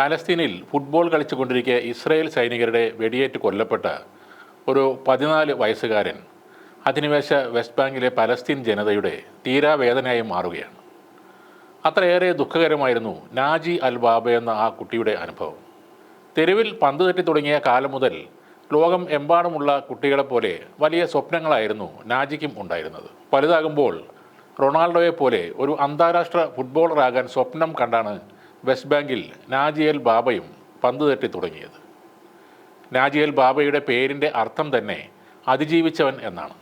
പാലസ്തീനിൽ football കളിച്ചുകൊണ്ടിരിക്കെ Israel സൈനികരുടെ വെടിയേറ്റ് കൊല്ലപ്പെട്ട ഒരു പതിനാല് വയസ്സുകാരൻ. അധിനിവേശ വെസ്റ്റ് ബാങ്കിലെ പലസ്തീൻ ജനതയുടെ തീരാവേദനയായി മാറുകയാണ്. അത്രയേറെ ദുഃഖകരമായിരുന്നു നാജി അൽ ബാബ എന്ന ആ കുട്ടിയുടെ അനുഭവം. തെരുവിൽ പന്ത് തട്ടി തുടങ്ങിയ കാലം മുതൽ ലോകം എമ്പാടുമുള്ള കുട്ടികളെപ്പോലെ വലിയ സ്വപ്നങ്ങളായിരുന്നു നാജിക്കും ഉണ്ടായിരുന്നത്. വലുതാകുമ്പോൾ റൊണാൾഡോയെ പോലെ ഒരു അന്താരാഷ്ട്ര ഫുട്ബോളറാകാൻ സ്വപ്നം കണ്ടാണ് വെസ്റ്റ് ബാങ്കിൽ നാജിയൽ ബാബയും പന്ത് തട്ടി തുടങ്ങിയത്. നാജിയൽ ബാബയുടെ പേരിന്റെ അർത്ഥം തന്നെ അതിജീവിച്ചവൻ എന്നാണ്.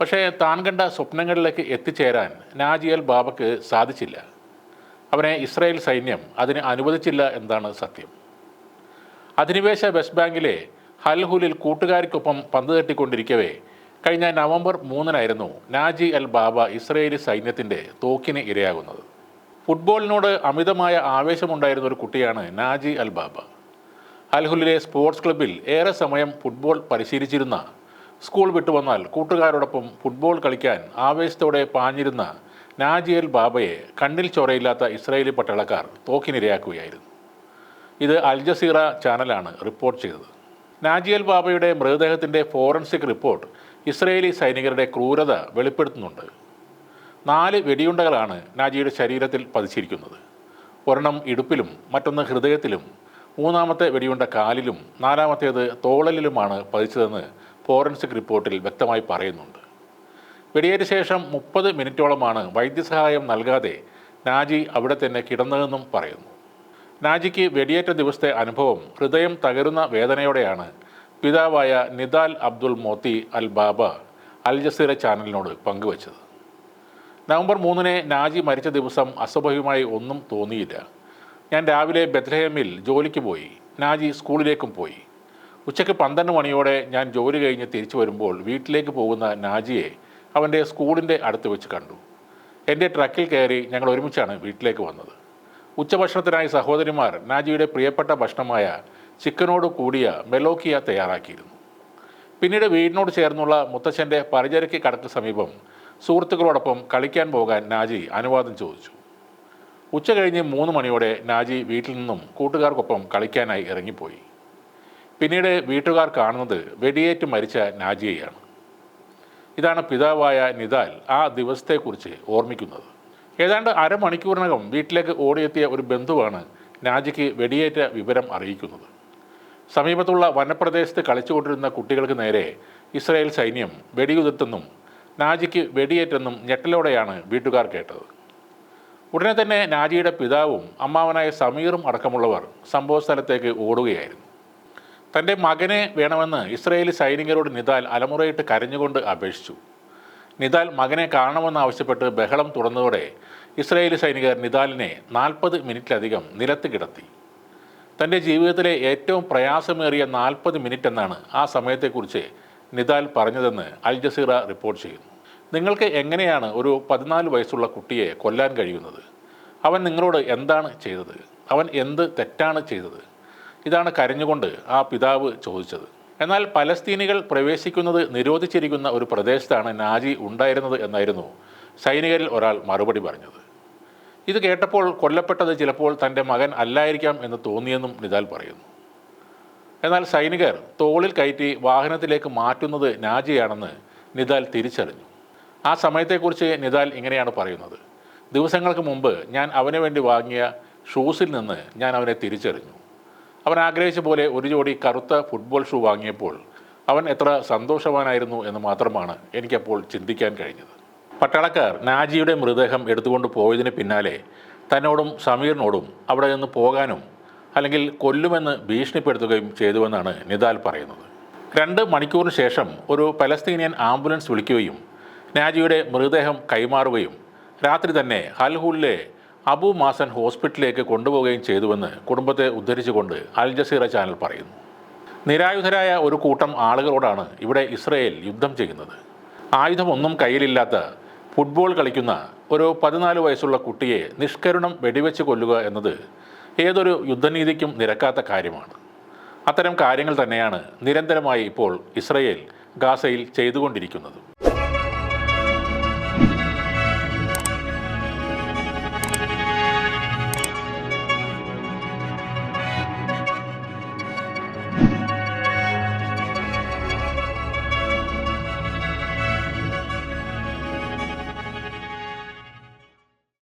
പക്ഷേ താൻ കണ്ട സ്വപ്നങ്ങളിലേക്ക് എത്തിച്ചേരാൻ നാജിയൽ ബാബയ്ക്ക് സാധിച്ചില്ല. അവനെ ഇസ്രായേൽ സൈന്യം അതിന് അനുവദിച്ചില്ല എന്നതാണ് സത്യം. അധിനിവേശ വെസ്റ്റ് ബാങ്കിലെ ഹൽഹുലിൽ കൂട്ടുകാർക്കൊപ്പം പന്ത് തട്ടിക്കൊണ്ടിരിക്കവേ കഴിഞ്ഞ നവംബർ മൂന്നിനായിരുന്നു നാജി അൽ ബാബ ഇസ്രയേലി സൈന്യത്തിന്റെ തോക്കിന് ഇരയാകുന്നത്. ഫുട്ബോളിനോട് അമിതമായ ആവേശമുണ്ടായിരുന്ന ഒരു കുട്ടിയാണ് നാജി അൽബാബ. അൽഹുലിലെ സ്പോർട്സ് ക്ലബ്ബിൽ ഏറെ സമയം ഫുട്ബോൾ പരിശീലിച്ചിരുന്ന സ്കൂൾ വിട്ടുവന്നാൽ കൂട്ടുകാരോടൊപ്പം ഫുട്ബോൾ കളിക്കാൻ ആവേശത്തോടെ പാഞ്ഞിരുന്ന നാജി അൽ ബാബയെ കണ്ണിൽ ചോരയില്ലാത്ത ഇസ്രായേലി പട്ടാളക്കാർ തോക്കിനിരയാക്കുകയായിരുന്നു. ഇത് അൽ ജസീറ ചാനലാണ് റിപ്പോർട്ട് ചെയ്തത്. നാജിയൽ ബാബയുടെ മൃതദേഹത്തിന്റെ ഫോറൻസിക് റിപ്പോർട്ട് ഇസ്രയേലി സൈനികരുടെ ക്രൂരത വെളിപ്പെടുത്തുന്നുണ്ട്. നാല് വെടിയുണ്ടകളാണ് നാജിയുടെ ശരീരത്തിൽ പതിച്ചിരിക്കുന്നത്. ഒരെണ്ണം ഇടുപ്പിലും മറ്റൊന്ന് ഹൃദയത്തിലും. മൂന്നാമത്തെ വെടിയുണ്ട കാലിലും നാലാമത്തേത് തോളലിലുമാണ് പതിച്ചതെന്ന് ഫോറൻസിക് റിപ്പോർട്ടിൽ വ്യക്തമായി പറയുന്നുണ്ട്. വെടിയേറ്റ ശേഷം മുപ്പത് മിനിറ്റോളമാണ് വൈദ്യസഹായം നൽകാതെ നാജി അവിടെ തന്നെ കിടന്നതെന്നും പറയുന്നു. നാജിക്ക് വെടിയേറ്റ ദിവസത്തെ അനുഭവം ഹൃദയം തകരുന്ന വേദനയോടെയാണ് പിതാവായ നിദാൽ അബ്ദുൽ മോത്തി അൽ ബാബ അൽ ജസീറ ചാനലിനോട് പങ്കുവച്ചത്. നവംബർ മൂന്നിന് നാജി മരിച്ച ദിവസം അസ്വഭാവികമായി ഒന്നും തോന്നിയില്ല. ഞാൻ രാവിലെ ബെത്ലഹേമിൽ ജോലിക്ക് പോയി. നാജി സ്കൂളിലേക്കും പോയി. ഉച്ചയ്ക്ക് പന്ത്രണ്ട് മണിയോടെ ഞാൻ ജോലി കഴിഞ്ഞ് തിരിച്ചു വരുമ്പോൾ വീട്ടിലേക്ക് പോകുന്ന നാജിയെ അവന്റെ സ്കൂളിന്റെ അടുത്ത് വെച്ച് കണ്ടു. എന്റെ ട്രക്കിൽ കയറി ഞങ്ങൾ ഒരുമിച്ചാണ് വീട്ടിലേക്ക് വന്നത്. ഉച്ചഭക്ഷണത്തിനായി സഹോദരിമാർ നാജിയുടെ പ്രിയപ്പെട്ട ഭക്ഷണമായ ചിക്കനോട് കൂടിയ മെലോക്കിയ തയ്യാറാക്കിയിരുന്നു. പിന്നീട് വീടിനോട് ചേർന്നുള്ള മുത്തച്ഛന്റെ പരിചരയ്ക്ക് കടക്ക് സമീപം സുഹൃത്തുക്കളോടൊപ്പം കളിക്കാൻ പോകാൻ നാജി അനുവാദം ചോദിച്ചു. ഉച്ച കഴിഞ്ഞ് മൂന്ന് മണിയോടെ നാജി വീട്ടിൽ നിന്നും കൂട്ടുകാർക്കൊപ്പം കളിക്കാനായി ഇറങ്ങിപ്പോയി. പിന്നീട് വീട്ടുകാർ കാണുന്നത് വെടിയേറ്റ് മരിച്ച നാജിയെയാണ്. ഇതാണ് പിതാവായ നിതാൽ ആ ദിവസത്തെക്കുറിച്ച് ഓർമ്മിക്കുന്നത്. ഏതാണ്ട് അരമണിക്കൂറിനകം വീട്ടിലേക്ക് ഓടിയെത്തിയ ഒരു ബന്ധുവാണ് നാജിക്ക് വെടിയേറ്റ വിവരം അറിയിക്കുന്നത്. സമീപത്തുള്ള വനപ്രദേശത്ത് കളിച്ചുകൊണ്ടിരുന്ന കുട്ടികൾക്ക് നേരെ ഇസ്രായേൽ സൈന്യം വെടിയുതിർത്തെന്നും നാജിക്ക് വെടിയേറ്റെന്നും ഞെട്ടലോടെയാണ് വീട്ടുകാർ കേട്ടത്. ഉടനെ തന്നെ നാജിയുടെ പിതാവും അമ്മാവനായ സമീറും അടക്കമുള്ളവർ സംഭവ സ്ഥലത്തേക്ക് ഓടുകയായിരുന്നു. തന്റെ മകനെ വേണമെന്ന് ഇസ്രയേലി സൈനികരോട് നിദാൽ അലമുറയിട്ട് കരഞ്ഞുകൊണ്ട് അപേക്ഷിച്ചു. നിദാൽ മകനെ കാണണമെന്നാവശ്യപ്പെട്ട് ബഹളം തുറന്നതോടെ ഇസ്രയേലി സൈനികർ നിദാലിനെ നാൽപ്പത് മിനിറ്റിലധികം നിലത്ത് കിടത്തി. തന്റെ ജീവിതത്തിലെ ഏറ്റവും പ്രയാസമേറിയ നാൽപ്പത് മിനിറ്റ് എന്നാണ് ആ സമയത്തെക്കുറിച്ച് നിദാൽ പറഞ്ഞതെന്ന് അൽ ജസീറ റിപ്പോർട്ട് ചെയ്യുന്നു. നിങ്ങൾക്ക് എങ്ങനെയാണ് ഒരു പതിനാല് വയസ്സുള്ള കുട്ടിയെ കൊല്ലാൻ കഴിയുന്നത്? അവൻ നിങ്ങളോട് എന്താണ് ചെയ്തത്? അവൻ എന്ത് തെറ്റാണ് ചെയ്തത്? ഇതാണ് കരഞ്ഞുകൊണ്ട് ആ പിതാവ് ചോദിച്ചത്. എന്നാൽ പലസ്തീനികൾ പ്രവേശിക്കുന്നത് നിരോധിച്ചിരിക്കുന്ന ഒരു പ്രദേശത്താണ് നാജി ഉണ്ടായിരുന്നത് എന്നായിരുന്നു സൈനികരിൽ ഒരാൾ മറുപടി പറഞ്ഞത്. ഇത് കേട്ടപ്പോൾ കൊല്ലപ്പെട്ടത് ചിലപ്പോൾ തന്റെ മകൻ അല്ലായിരിക്കാം എന്ന് തോന്നിയെന്നും നിദാൽ പറയുന്നു. എന്നാൽ സൈനികർ തോളിൽ കയറ്റി വാഹനത്തിലേക്ക് മാറ്റുന്നത് നാജിയാണെന്ന് നിദാൽ തിരിച്ചറിഞ്ഞു. ആ സമയത്തെക്കുറിച്ച് നിദാൽ ഇങ്ങനെയാണ് പറയുന്നത്. ദിവസങ്ങൾക്ക് മുമ്പ് ഞാൻ അവന് വേണ്ടി വാങ്ങിയ ഷൂസിൽ നിന്ന് ഞാൻ അവനെ തിരിച്ചറിഞ്ഞു. അവൻ ആഗ്രഹിച്ച പോലെ ഒരു ജോഡി കറുത്ത ഫുട്ബോൾ ഷൂ വാങ്ങിയപ്പോൾ അവൻ എത്ര സന്തോഷവാനായിരുന്നു എന്ന് മാത്രമാണ് എനിക്കപ്പോൾ ചിന്തിക്കാൻ കഴിഞ്ഞത്. പട്ടാളക്കാർ നാജിയുടെ മൃതദേഹം എടുത്തുകൊണ്ട് പോയതിന് പിന്നാലെ തന്നോടും സമീറിനോടും അവിടെ നിന്ന് പോകാനും അല്ലെങ്കിൽ കൊല്ലുമെന്ന് ഭീഷണിപ്പെടുത്തുകയും ചെയ്തുവെന്നാണ് നിദാൽ പറയുന്നത്. രണ്ട് മണിക്കൂറിന് ശേഷം ഒരു പലസ്തീനിയൻ ആംബുലൻസ് വിളിക്കുകയും നാജിയുടെ മൃതദേഹം കൈമാറുകയും രാത്രി തന്നെ ഹൽഹുലിലെ അബു മാസൻ ഹോസ്പിറ്റലിലേക്ക് കൊണ്ടുപോവുകയും ചെയ്തുവെന്ന് കുടുംബത്തെ ഉദ്ധരിച്ചുകൊണ്ട് അൽ ജസീറ ചാനൽ പറയുന്നു. നിരായുധരായ ഒരു കൂട്ടം ആളുകളോടാണ് ഇവിടെ ഇസ്രയേൽ യുദ്ധം ചെയ്യുന്നത്. ആയുധമൊന്നും കയ്യിലില്ലാത്ത ഫുട്ബോൾ കളിക്കുന്ന ഒരു പതിനാല് വയസ്സുള്ള കുട്ടിയെ നിഷ്കരുണം വെടിവെച്ച് കൊല്ലുക എന്നത് ഏതൊരു യുദ്ധനീതിക്കും നിരക്കാത്ത കാര്യമാണ്. അത്തരം കാര്യങ്ങൾ തന്നെയാണ് നിരന്തരമായി ഇപ്പോൾ ഇസ്രയേൽ ഗാസയിൽ ചെയ്തുകൊണ്ടിരിക്കുന്നത്.